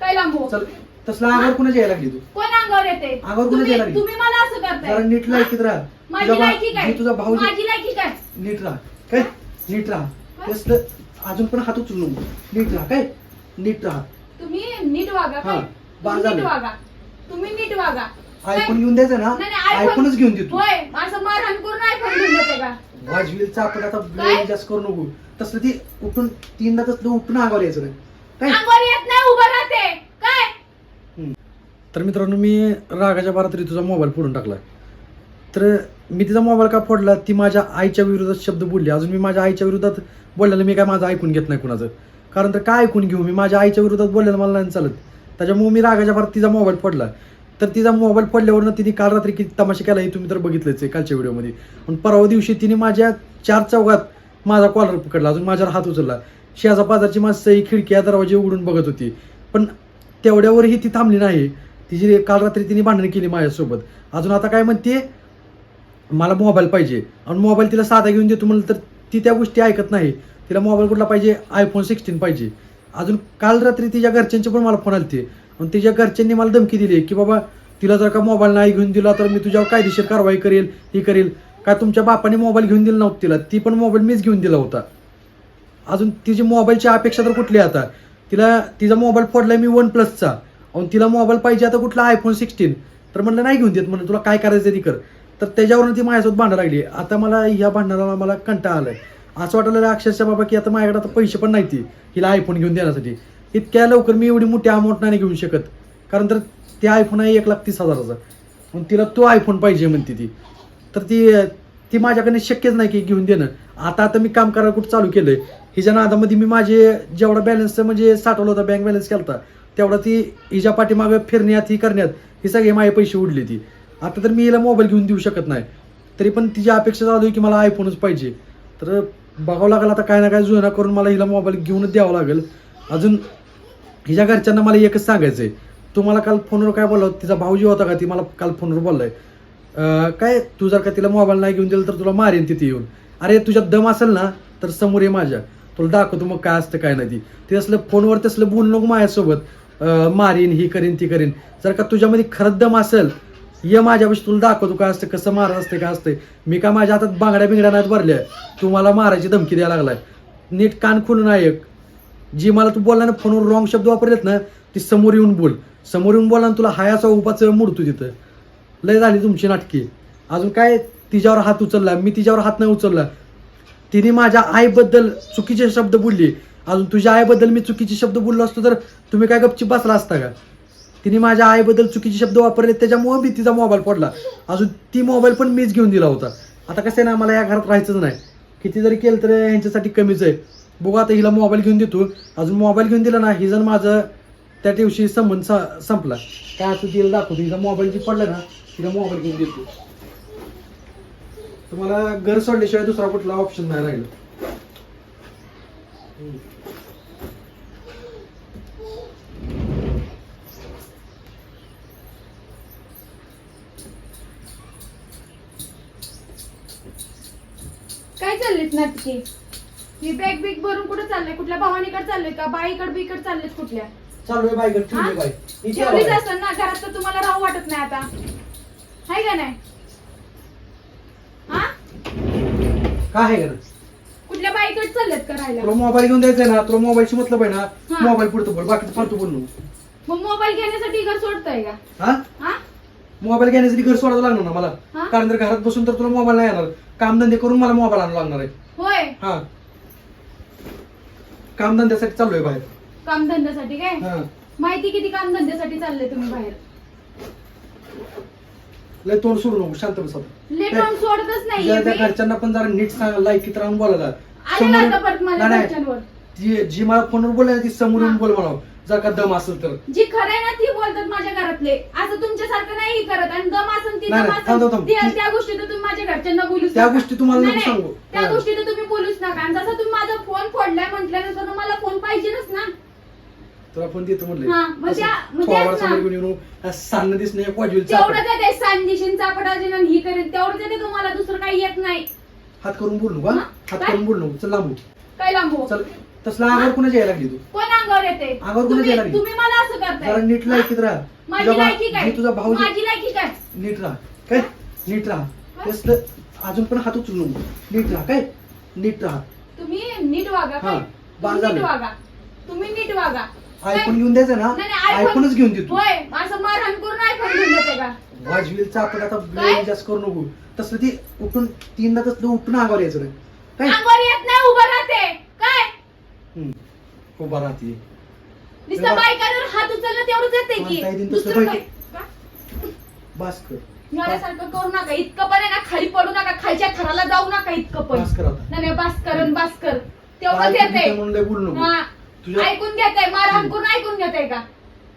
काय लांबू चल तसला अंगावर कुणाच्या यायला लागली तू? कोण अंगावर येते? अंगावर कोणाच्या तुम्ही लागली? तुम्ही मला असं जरा करताय नीट लायकीत राहा. माझी तुझा काय? तुझा भाऊ माझी लायकी काय? नीट राहा. काय? नीट राहा? तसलं अजून पण हात उचलू नको. नीट राहा काय? नीट राहा. तुम्ही नीट वागा हा, काय? तुम्ही. नीट वागा. तुम्ही नीट वागा. काय? घेऊन द्यायचं ना? नाही, नाही, iPhone- आयफोनच घेऊन देतो होय असं मारहाण करून आयफोन घेऊन देते का? वाजवील आता काय? जास्त करू नको. तसलं ती उठून तीनदा तसलं उठून अंगावर यायचं नाही. काय? अंगावर येत नाही तर मित्रांनो मी रागाच्या बारातरी तुझा मोबाईल फोडून टाकला तर मी तिचा मोबाईल का फोडला? ती माझ्या आईच्या विरोधात शब्द बोलली. अजून मी माझ्या आईच्या विरोधात बोललेलं मी काय माझं ऐकून घेत नाही कुणाचं. कारण तर काय ऐकून घेऊ? मी माझ्या आईच्या विरोधात बोललेलं मला नाही चालत. त्याच्यामुळे मी रागाच्या भारात तिचा मोबाईल फोडला. तर तिचा मोबाईल फोडल्यावरनं तिने काल रात्री किती तमाशा केला हे तुम्ही तर बघितलंच आहे कालच्या व्हिडिओमध्ये. पण परवा दिवशी तिने माझ्या चार चौघात माझा कॉलर पकडला. अजून माझ्यावर हात उचलला. शेजा पाजारची माझी सई खिडक्या दरवाजे उघडून बघत होती. पण तेवढ्यावरही ती थांबली नाही. तिची काल रात्री तिने भांडण केली माझ्यासोबत. अजून आता काय म्हणते मला मोबाईल पाहिजे. आणि मोबाईल तिला साधा घेऊन देतो म्हणलं तर ती त्या गोष्टी ऐकत नाही. तिला मोबाईल कुठला पाहिजे? आयफोन सिक्स्टीन पाहिजे. अजून काल रात्री तिच्या घरच्यांचे पण मला फोन आलते. आणि तिच्या घरच्यांनी मला धमकी दिली की बाबा तिला जर का मोबाईल नाही घेऊन दिला तर मी तुझ्यावर कायदेशीर कारवाई करेल ही करेल. काय तुमच्या बापाने मोबाईल घेऊन दिला नव्हता तिला? ती पण मोबाईल मीच घेऊन दिला होता. अजून तिची मोबाईलची अपेक्षा तर कुठली आहे आता? तिला तिचा मोबाईल फोडलाय मी वन प्लसचा आणि तिला मोबाईल पाहिजे आता कुठला आयफोन सिक्स्टीन तर म्हणलं नाही घेऊन देत. म्हणलं तुला काय करायचं ती कर. तर त्याच्यावरून ती माझ्यासोबत भांडा लागली. आता मला ह्या भांडणाला मला कंटाळा आलाय. असं वाटलं अक्षरशः बाबा की आता माझ्याकडे आता पैसे पण नाही ती. हिला आयफोन घेऊन देण्यासाठी. इतक्या लवकर मी एवढी मोठी अमाऊंट नाही घेऊ शकत. कारण तर ते आयफोन आहे एक लाख तीस हजाराचा. मग तिला तो आयफोन पाहिजे म्हणते ती. तर ती ती माझ्याकडे शक्यच नाही की घेऊन देणं. आता आता मी काम करायला कुठं चालू केलंय? हिच्या नादामध्ये मी माझे जेवढा बॅलन्स म्हणजे साठवला होता बँक बॅलन्स केला होता तेवढा ती हिच्या पाठीमागं फिरण्यात ही करण्यात ही सगळे माझे पैसे उडले ती. आता तर मी हिला मोबाईल घेऊन देऊ शकत नाही. तरी पण तिची अपेक्षा चालू आहे की मला आयफोनच पाहिजे. तर बघावं लागेल आता काय ना काय जुना करून मला हिला मोबाईल घेऊनच द्यावा लागेल. अजून हिच्या घरच्यांना मला एकच सांगायचं आहे तू मला काल फोनवर काय बोलला तिचा भाऊजी होता का? ती मला काल फोनवर बोललाय. काय? तू जर का तिला मोबाईल नाही घेऊन दिला तर तुला मारेन तिथे येऊन. अरे तुझ्यात दम असेल ना तर समोर ये माझ्या. तुला दाखवतो मग काय असतं काय नाही ती. ते असलं फोनवर तसलं बोल नको माझ्यासोबत. मारीन ही करीन ती करीन. जर का तुझ्यामध्ये खरं दम असेल ये माझ्यापाशी तुला दाखवतो काय असतं कसं मारत असते काय असते. मी का माझ्या हातात बांगड्या बिंगड्या नाहीत भरल्या? तू मला मारायची धमकी द्यायला लागलाय. नीट कान खुलून ऐक जी मला तू बोलला ना फोनवर रॉंग शब्द वापरलेत ना ती समोर येऊन बोल. समोर येऊन बोलला ना तुला हायाचा उपाच मोडतो तिथं. लय झाली तुमची नाटकी. अजून काय तिच्यावर हात उचलला? मी तिच्यावर हात नाही उचलला. तिने माझ्या आईबद्दल चुकीचे शब्द बोलले. अजून तुझ्या आईबद्दल मी चुकीचे शब्द बोललो असतो तर तुम्ही काय गपची बसला असता का? तिने माझ्या आईबद्दल चुकीचे शब्द वापरले त्याच्यामुळे मी तिचा मोबाईल पडला अजून ती मोबाईल पण मीच घेऊन दिला होता. आता कसं आहे ना मला या घरात राहायचंच नाही. किती जरी केलं तर यांच्यासाठी कमीच आहे. बघू आता हिला मोबाईल घेऊन देतो. अजून मोबाईल घेऊन दिला ना ही जण माझं त्या दिवशी संबंध सा संपला. काय असं तिला दाखवतो हिचा मोबाईल जी पडला ना तिला मोबाईल घेऊन देतो. तुम्हाला घर सोडल्याशिवाय दुसरा कुठला ऑप्शन नाही राहिलं. काय चाललीत नाटकी? ही बॅग बिग भरून कुठे चाललंय? कुठल्या भावानीकडे चाललंय का? बाईकडे बिकड चाललेत कुठल्या? चालू आहे बाईकडे? ठेवली बाई. हिची ठेवलीच आवाज. असेल ना? घरात तर तुम्हाला राहू वाटत नाही आता. हाय का नाही? हा? काय आहे का बाईकडे चाललेत का राहायला तुला मोबाईल घेऊन द्यायचा ना तुला मोबाईलची मतलब आहे ना हा. मोबाईल पुढतो बोल बाकी फालतू बोल नको. मग मोबाईल घेण्यासाठी घर सोडताय का? हा? हा? मोबाईल घेण्यासाठी घर सोडावं लागणार ना मला? हा? कारण जर घरात बसून तर तुला मोबाईल नाही येणार. कामधंदे करून मला मोबाईल आणावा लागणार आहे. होय? हा. कामधंद्यासाठी चालू आहे बाहेर. कामधंद्यासाठी काय? हा. माहिती किती कामधंद्यासाठी चालले तुम्ही बाहेर? लय तोंड सोडू नको शांत बस. लेट ऑन सोडतच तुझ्या त्या घरच्यांना पण जरा नीट सांग लायकीत राहून बोलायला. नाही, नाही. जी जी मला फोनवर बोलायला ती समोर येऊन हा. बोल म्हणा जर का दम असेल तर जी खरं आहे ना ती बोलतात माझ्या घरातले असं तुमच्यासारखं नाही करत आणि दम असेल ती नाही, दम नाही, थांब, थांब, असेल थांब. त्या त्या गोष्टी तर तुम्ही माझ्या घरच्यांना बोलूच त्या नका. गोष्टी तुम्हाला नाही, नको नाही, सांगू. त्या हा. गोष्टी तर तुम्ही बोलूच नका आणि जसं तुम्ही माझा फोन फोडलाय म्हटल्यानंतर मला फोन पाहिजेच ना तुला फोन देतो म्हणले हा, मग त्या- मग त्याच ना. सांगणं दिस नाही वाजवेल तेवढं ते सांदिशीन चापडाजीन आणि ही करेन तेवढं ते तुम्हाला दुसरं काही येत नाही हात करून बोल? हा? हात? करून बोल चल लांबू काय लांबू चल. तसला अंगावर कुणाच्या यायला लागली तू? कोण अंगावर येते? अंगावर कोणाच्या तुम्ही यायला लागली? तुम्ही मला असं जरा जरा नीट लायकीत राहा. माझी लायकी काय? तुझा भाऊ माझी लायकी काय? नीट राहा. काय? नीट राहा. तर अजून पण हात उचलू नको. नीट राहा. काय? नीट राहा. तुम्ही नीट वागा काय? नीट. वागा. तुम्ही नीट वागा? आयफोन घेऊन द्यायचं ना? आयफोनच घेऊन देतो. होय. असं मारहाण करून आयफोन घेऊन देते का? वाजवील चापट आता? वेळ जास्त करू नको. तसं ती उठून तीनदा तसलं उठून अंगावर यायचं रे. काय? अंगावर येत नाही उभं राहते. काय? हम्म. उभा राहते. नुसतं तेव्हा- बायकांवर हात उचललं तेवढंच येते की. तसं दुसरं. काय? बास कर. माझ्यासारखं करू नका. इतकं पण आहे ना खाली पडू नका. खालच्या थराला जाऊ नका इतकं पण. बास कर आता. नाही नाही, बास कर बास कर. तेवढंच ऐकून घेते येते म्हणून लय बोलू नको. तुझ्या ऐकून घेताय. मारहाण करून ऐकून घेताय का?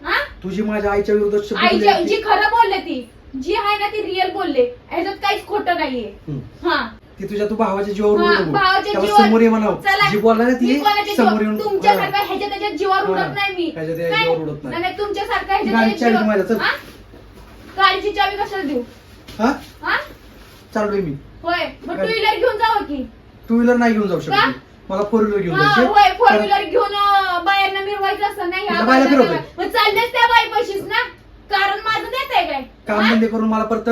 हा? तुझी माझ्या आईच्या विरोधात शब्द आई जी खरं बोलले ती. जी आहे ना ती रिअल बोलले ह्याच्यात काहीच खोटं नाहीये हम्म. हा ती तुझ्या तू भावाच्या जीवावर हा, नको. भावाच्या त्याला जीवावर- समोर ये म्हणाव चला. जी बोलला ना ती मी कोणाच्या समोर येऊन तुमच्यासारखं ह्याच्या त्याच्या जीवावर हा. उडत नाही मी ह्याच्या त्याच्या काय? जीवावर उडत नाही. नाही नाही, तुमच्यासारखं ह्याच्या त्याच्या चावी माझ्या, चल. जीवावर- हा? गाडीची चावी कशाला देऊ हा हा चाललोय मी होय मग टू गाडी- व्हीलर घेऊन जावं की टू व्हीलर नाही घेऊन जाऊ का? शकत मला फोर व्हीलर घेऊन हा, जायचे होय फोर कारण- व्हीलर घेऊन अं, बायांना मिरवायचं असतं नाही तुझ्या बायला फिरवतोय. मग चाललेच त्या बाई ना कारण माझं देत आहे काय? काम हा? धंदे करून मला परत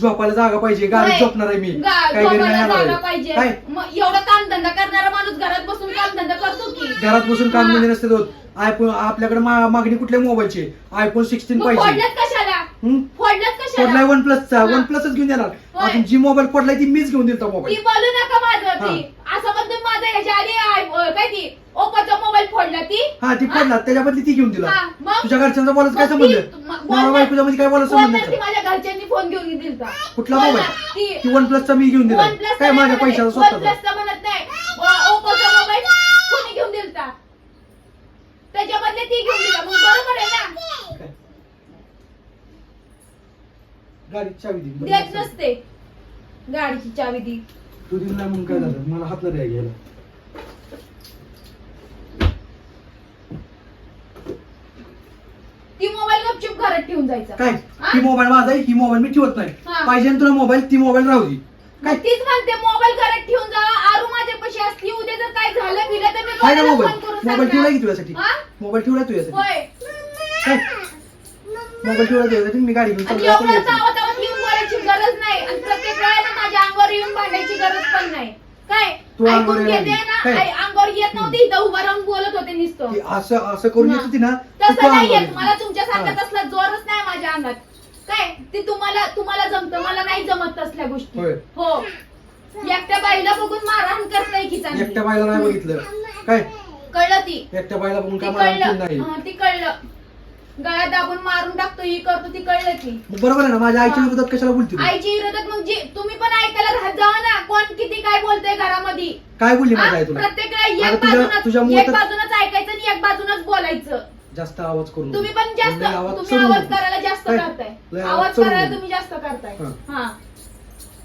झोपायला जागा पाहिजे गाडी. झोपणार आहे मी. गा- काय घरी झोपायला येणार जागा आहे. पाहिजे. काय? मग एवढं काम धंदा करणारा माणूस घरात बसून काम धंदा करतो की? घरात बसून काम हा. धंदे नसते आयफोन आपल्याकडे मा- मागणी कुठल्या मोबाईलची? आयफोन सिक्स्टीन मग पाहिजे. फोडल्यात कशाला? पडलाय कशाला? वन प्लसचा हा. वन प्लसच घेऊन देणार होय. अजून जी मोबाईल पडलाय ती मीच घेऊन दिलता ती मोबाईल बोलू नका माझं. ती असं तुम्ही माझं ह्याच्या आधी आय- अं, काय ती ओप्पोचा मोबाईल फोडला ती? हा ती पडला त्याच्या बदली ती घेऊन दिला. हा, मग? तुझ्या घरच्यांचा बोलायचं काय मग संबंध? ती- मग नवरा बोलणार- बायकोच्या मध्ये काय बोलायचं संबंध माझ्या घरच्यांनी फोन घेऊन दिलता. कुठला बोलणार मोबाईल ती ती वन प्लसचा मी घेऊन दिला. OnePlus काय माझ्या म्हणत नाही, पैशाचा स्वतःचा? OnePlus चा म्हणत नाही. ओ- मोबाईल कोणी घेऊन दिलता? त्याच्याबदले ती घेऊन दिला. मग बरोबर आहे ना काय? गाडीची चावी दे देत नसते. गाडीची चावी दी. तू दिला म्हणून काय झालं? मला हातला द्या घ्यायला. ती मोबाईल गपचूप घरात ठेवून जायचा. काय? हा? मोबाईल माझा आहे? ही मोबाईल मी ठेवत नाही. हा. पाहिजे ना तुला मोबाईल ती मोबाईल राहू दे. काय? मग तीच म्हणते मोबाईल घरात ठेवून जावा आरू माझ्यापाशी असली उद्या जर काय झालं बिलं तर मी काय ना कोणाला मोबाईल करून मोबाईल ठेवलाय की सांगणार? तुझ्यासाठी हा? मोबाईल ठेवलाय तुझ्यासाठी? होय. काय? मोबाईल ठेवलाय तुझ्यासाठी? मी गाडी घेऊन आणि एवढं. चावत चावत येऊन बोलायची गरज नाही आणि प्रत्येक वेळेला माझ्या अंगावर येऊन भांडायची गरज पण नाही काय? तू अंगावर ऐकून येणार घेते. ना? काय? आई अंगावर येत नव्हती इथं उभं राहून बोलत होते नुसतं. असं असं करून येत होती ना तर तू तसं नाही अंगावर येत येत. मला तुमच्यासारखा हा. तसला जोरच नाही माझ्या अंगात. काय? ते तुम्हाला तुम्हाला जमतं. मला नाही जमत तसल्या गोष्टी. होय. हो. एकट्या बाईला बघून मारहाण करताय की चांगली. एकट्या बायला नाही बघितलं. काय? कळलं ती. एकट्या बायला बघून ती काय कळलं. नाही? हा, ती कळलं. गळ्यात दाबून मारून टाकतो ही करतो ती कळलं की मग बरोबर आहे ना माझ्या आईच्या. विरोधात कशाला बोलते तू? आईची विरोधात मग जे तुम्ही पण ऐकायला राहत जावा ना कोण किती काय बोलतोय घरामध्ये काय बोलली? माझ्या आई तुला प्रत्येक वेळा एक तुझ्या- बाजूनच तुझ्यामुळे एक तर- बाजूनच ऐकायचं आणि एक बाजूनच बोलायचं जास्त आवाज करून तुम्ही पण जास्त आवाज तुम्ही आवाज. करायला जास्त काय? करताय आवाज करायला. तुम्ही जास्त करताय हा. हा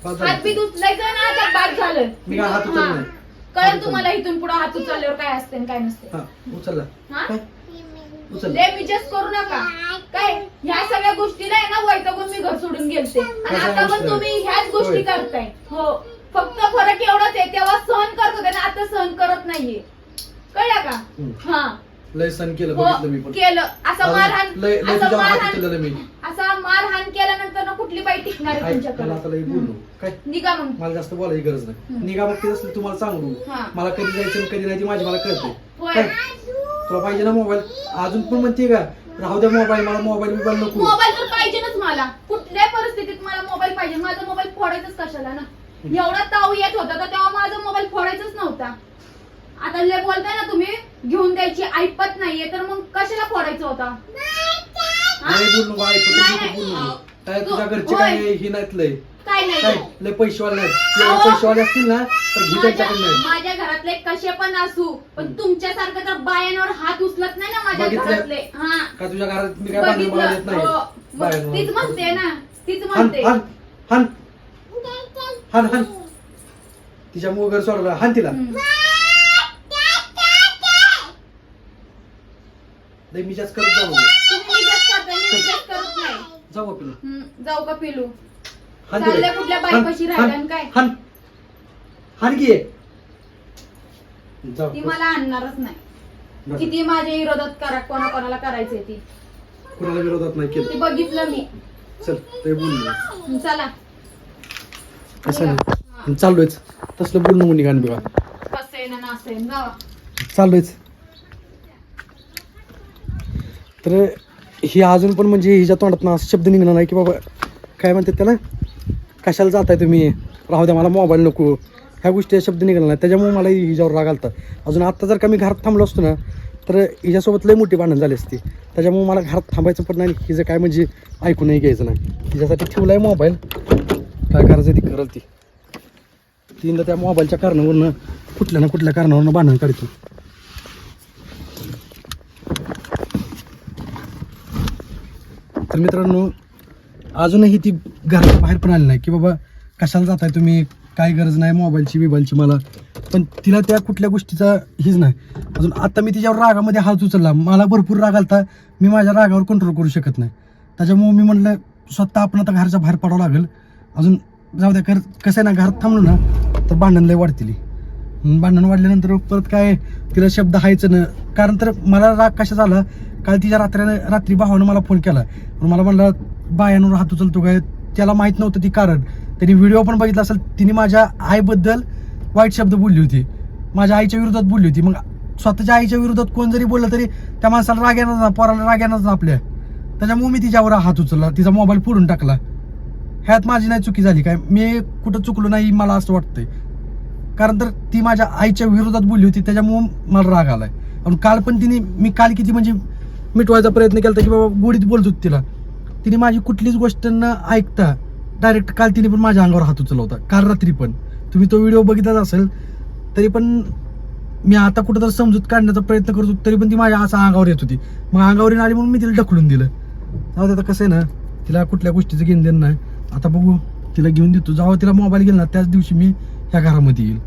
बस झालं. हात बी उचलायचं ना त्यात बाद झालं मी काय हात उचलला हा. नाही. हात कळेल उचलला. तुम्हाला इथून पुढे हात उचलल्यावर काय असते आणि काय नसते हा उचलला हा? काय उचल. लय विजस करू नका. काय? ह्या सगळ्या गोष्टीला आहे ना वैतागून मी घर सोडून गेलते. आणि आता पण? तुम्ही ह्याच गोष्टी. करताय. हो. फक्त फरक एवढाच आहे तेव्हा सहन करत होते ना आता सहन करत नाहीये. कळलं का. हा. लय सण केलं हो बघितलं मी पण. केलं. असं मारहाण लय लय असं तुझ्या मारहाण उचललेलं मी. असा मारहाण केल्यानंतर ना कुठली बाई टिकणार आहे ऐक, मला आता लय बोलू. तुमच्याकडे काय? निघा मग. मला जास्त बोलायची गरज नाही. निघा बघते असलं तुम्हाला सांगू. हा. मला कधी जायचं आणि कधी नाही ती माझी मला कळते होय. काय? तुला पाहिजे ना मोबाईल? अजून पण म्हणते का? राहू द्या मोबाईल मला मोबाईल बिबाईल नको. मोबाईल तर पाहिजेच मला. कुठल्याही परिस्थितीत मला मोबाईल पाहिजे? माझा मोबाईल फोडायचाच कशाला ना? एवढा ताव येत होता तर तेव्हा माझा मोबाईल फोडायचाच नव्हता. आता लय बोलताय ना तुम्ही घेऊन द्यायची ऐपत नाहीये तर मग कशाला फोडायचा होता? नाही बोल तुझ्या घरचे. काय ही नाहीत लय. काय काय? नाही लय पैसेवाले नाहीत. एवढे अहो. पैसेवाले असतील ना तर घे माझ्या त्यांच्याकडे नाही. माझ्या घरातले कसे पण असू पण तुमच्यासारखं तर बायांवर हात उचलत नाही ना माझ्या बघितलं? घरातले. हा. का तुझ्या घरात मी काय भांडण मला देत बघितलं. नाही हो. मग बाहेर तीच म्हणते ना. तीच हन म्हणते. हन हन. हन हन. तिच्या मुग घर सोडलं. हन तिला. हम्म. लय मी जास्त करत जाऊ. तुम्ही मी करत नाही. जाऊ आपलं हम्म, जाऊ का पिलू? हन चाललंय तिला. कुठल्या हन, बाईपाशी राहिलं हन, आणि काय? हन. हन की जाऊ ती मला आणणारच नाही. बस. किती माझ्या विरोधात करा कोणा कोणाला करायचंय ती. कुणाला विरोधात नाही केलं. ते बघितलं मी. चल ते बोललो चला. नाही. चाललोयच तसलं बोलणं मुनी गाण बघा. कसं आहे ना नासं आहे जावा चाललोयच तर ही अजून पण म्हणजे हिच्या तोंडात ना शब्द निघणार नाही की बाबा काय म्हणतात त्याला? कशाला जाताय तुम्ही? राहू द्या मला मोबाईल नको. ह्या गोष्टी शब्द निघाला नाही. त्याच्यामुळे मला हिच्यावर राग आलता. अजून आत्ता जर का मी घरात थांबलो असतो ना तर हिच्यासोबत लई मोठी भांडण झाली असती. त्याच्यामुळे मला घरात थांबायचं पण नाही. हिचं काय म्हणजे ऐकूनही घ्यायचं नाही. हिच्यासाठी ठेवला आहे मोबाईल काय करायचं ती? करल ती. तीनदा त्या मोबाईलच्या कारणावरनं कुठल्या ना कुठल्या कारणावरनं भांडण काढतो तर मित्रांनो अजूनही ती घराच्या बाहेर पण आली नाही की बाबा कशाला जाताय तुम्ही? काय गरज नाही मोबाईलची बिबाईलची मला. पण तिला त्या कुठल्या गोष्टीचा हीच नाही. अजून आता मी तिच्यावर रागामध्ये हात उचलला. मला भरपूर राग आलता. मी माझ्या रागावर कंट्रोल करू शकत नाही. त्याच्यामुळे मी म्हटलं स्वतः आपण आता घराच्या बाहेर पडावं लागेल. अजून जाऊ द्या कर कसं आहे ना घरात थांबलो ना तर भांडण लय वाढतील. भांडण वाढल्यानंतर परत काय तिला शब्द हायचं ना. कारण तर मला राग कशा झाला? काल तिच्या रात्रीनं रात्री भावानं मला फोन केला. मला म्हणलं बायांवर हात उचलतो काय? त्याला माहीत नव्हतं ती कारण. त्यांनी व्हिडिओ पण बघितला असेल तिने माझ्या आईबद्दल वाईट शब्द बोलली होती. माझ्या आईच्या विरोधात बोलली होती. मग स्वतःच्या आईच्या विरोधात कोण जरी बोललं तरी त्या माणसाला राग येणार ना पोराला राग येणार ना आपल्या. त्याच्यामुळे मी तिच्यावर हात उचलला तिचा मोबाईल फोडून टाकला. ह्यात माझी नाही चुकी झाली काय? मी कुठं चुकलो नाही मला असं वाटतंय. कारण तर ती माझ्या आईच्या विरोधात बोलली होती त्याच्यामुळं मला राग आलाय. आणि काल पण तिने मी काल किती म्हणजे मिटवायचा प्रयत्न केला की बाबा गोडीत बोलत होती तिला. तिने माझी कुठलीच गोष्ट न ऐकता डायरेक्ट काल तिने पण माझ्या अंगावर हात उचलला होता काल रात्री पण. तुम्ही तो व्हिडिओ बघितलाच असेल तरी पण मी आता कुठं तर समजूत काढण्याचा प्रयत्न करतो तरी पण ती माझ्या असं अंगावर येत होती. मग अंगावर आली म्हणून मी तिला ढकलून दिलं. जाऊ आता कसं आहे ना तिला कुठल्या गोष्टीचं घेऊन देणं नाही. आता बघू तिला घेऊन देतो. जावं तिला मोबाईल गेला ना त्याच दिवशी मी ह्या घरामध्ये येईल.